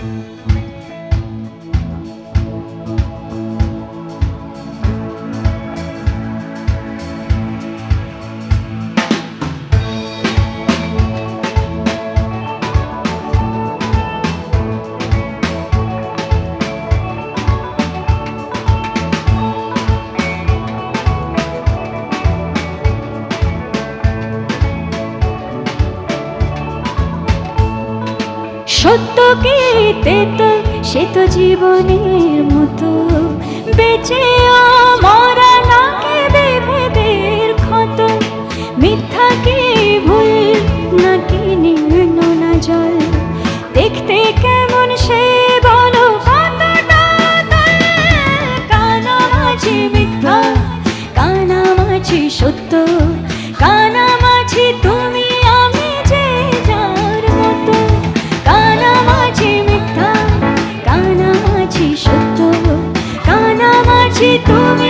সত্য কি তেত সে তো জীবনের মতো। বেঁচে মরা কানামাছি তুমি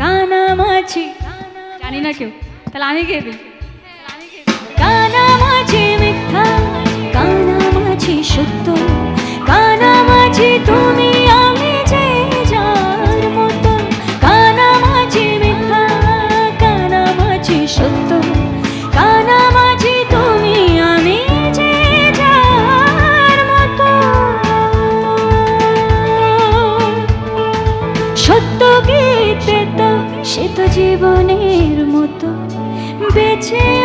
কানামাছি। জানি না কেউ। তাহলে আমি গেয়ে দিই? কানামাছি মিথ্যা কানামাছি সত্য কানামাছি তুমি আমি যে যার মতো। কানামাছি মিথ্যা কানামাছি সত্য কানামাছি তুমি আমি যে যার মতো। সত্য গীতে তো সে তো জীবনের মতো বেছে